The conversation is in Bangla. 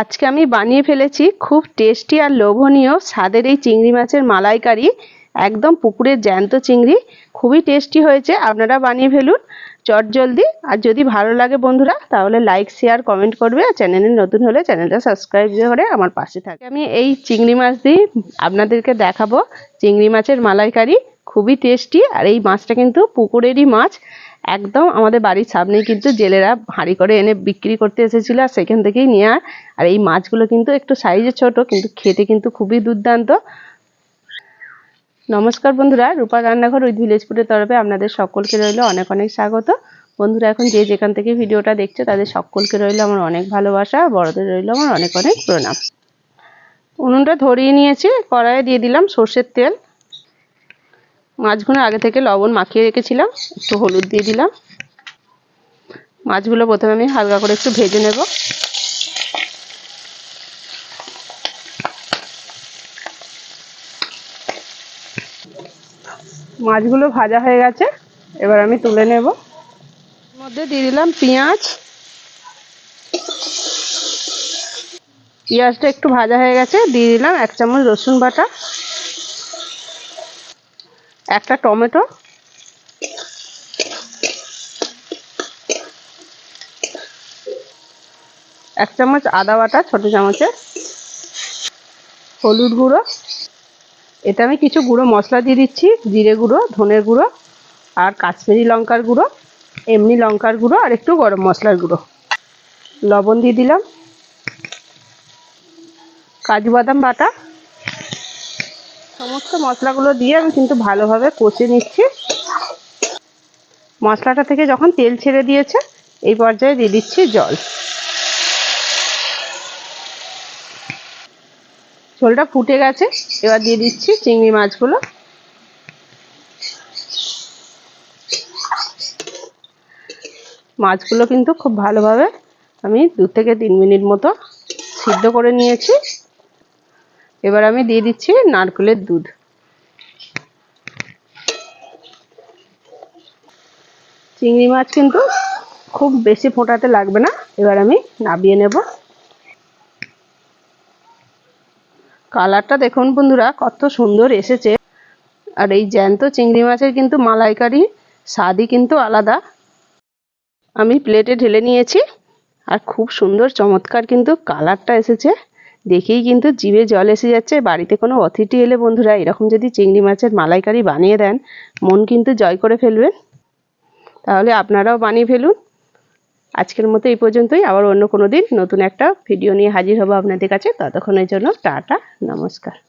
আজকে আমি বানিয়ে ফেলেছি খুব টেস্টি আর লোভনীয় স্বাদের এই চিংড়ি মাছের মালাইকারি, একদম পুকুরের জ্যান্ত চিংড়ি। খুবই টেস্টি হয়েছে, আপনারা বানিয়ে ফেলুন চট জলদি আর যদি ভালো লাগে বন্ধুরা, তাহলে লাইক শেয়ার কমেন্ট করবে। আর চ্যানেলে নতুন হলে চ্যানেলটা সাবস্ক্রাইব করে আমার পাশে থাকে আমি এই চিংড়ি মাছ দিয়ে আপনাদেরকে দেখাবো চিংড়ি মাছের মালাইকারি। খুবই টেস্টি আর এই মাছটা কিন্তু পুকুরেরই মাছ। একদম আমাদের বাড়ির সামনেই কিন্তু জেলেরা হাঁড়ি করে এনে বিক্রি করতে এসেছিল আর সেখান থেকেই নিয়ে আর এই মাছগুলো কিন্তু একটু সাইজে ছোট, কিন্তু খেতে কিন্তু খুবই দুর্দান্ত। নমস্কার বন্ধুরা, রূপা রান্নাঘর উইথ ভিলেজ ফুডের তরফে আপনাদের সকলকে রইল অনেক অনেক স্বাগত। বন্ধুরা, এখন যে যেখান থেকে ভিডিওটা দেখছে, তাদের সকলকে রইল আমার অনেক ভালোবাসা, বড়দের রইল আমার অনেক অনেক প্রণাম। উনুনটা ধরিয়ে নিয়েছি, কড়াইয়ে দিয়ে দিলাম সর্ষের তেল। মাছগুলো আগে থেকে লবণ মাখিয়ে রেখেছিলাম, একটু হলুদ দিয়ে দিলাম। মাছগুলো প্রথমে আমি হালকা করে একটু ভেজে নেব। মাছগুলো ভাজা হয়ে গেছে, এবার আমি তুলে নেব। মধ্যে দিয়ে দিলাম পেঁয়াজ। পেঁয়াজটা একটু ভাজা হয়ে গেছে, দিয়ে দিলাম এক চামচ রসুন বাটা। একটা টমেটো। এক চামচ আদা বাটা, ছোট চামচের হলুদ গুঁড়ো। এটা আমি কিছু গুঁড়ো মশলা দিয়ে দিচ্ছি, জিরে গুঁড়ো, ধনের গুঁড়ো আর কাশ্মীরি লঙ্কার গুঁড়ো, এমনি লঙ্কার গুঁড়ো আর একটু গরম মশলার গুঁড়ো। লবণ দিয়ে দিলাম। কাজু বাদাম বাটা। সমস্ত মশলাগুলো দিয়ে আমি কিন্তু ভালোভাবে কষে নিচ্ছি। মশলাটা থেকে যখন তেল ছেড়ে দিয়েছে, এই পর্যায়ে দিয়ে দিচ্ছি জল। ঝোলটা ফুটে গেছে, এবার দিয়ে দিচ্ছি চিংড়ি মাছগুলো। মাছগুলো কিন্তু খুব ভালোভাবে আমি দু থেকে তিন মিনিট মতো সিদ্ধ করে নিয়েছি। এবার আমি দিয়ে দিচ্ছি নারকেলের দুধ। চিংড়ি মাছ কিন্তু খুব বেশি ফোটাতে লাগবে না। এবার আমি নাবিয়ে নেব। কালারটা দেখুন বন্ধুরা, কত সুন্দর এসেছে। আর এই জ্যান্ত চিংড়ি মাছের কিন্তু মালাইকারি স্বাদই কিন্তু আলাদা। আমি প্লেটে ঢেলে নিয়েছি। আর খুব সুন্দর চমৎকার কিন্তু কালারটা এসেছে। দেখেই কিন্তু জিভে জল এসে যাচ্ছে, বাড়িতে কোনো অতিথি এলে বন্ধুরা এরকম যদি চিংড়ি মাছের মালাইকারি বানিয়ে দেন, মন কিন্তু জয় করে ফেলবেন। তাহলে আপনারাও বানিয়ে ফেলুন। আজকের মতো এই পর্যন্তই। আবার অন্য কোনো দিন নতুন একটা ভিডিও নিয়ে হাজির হব আপনাদের কাছে। ততক্ষণের জন্য টাটা, নমস্কার।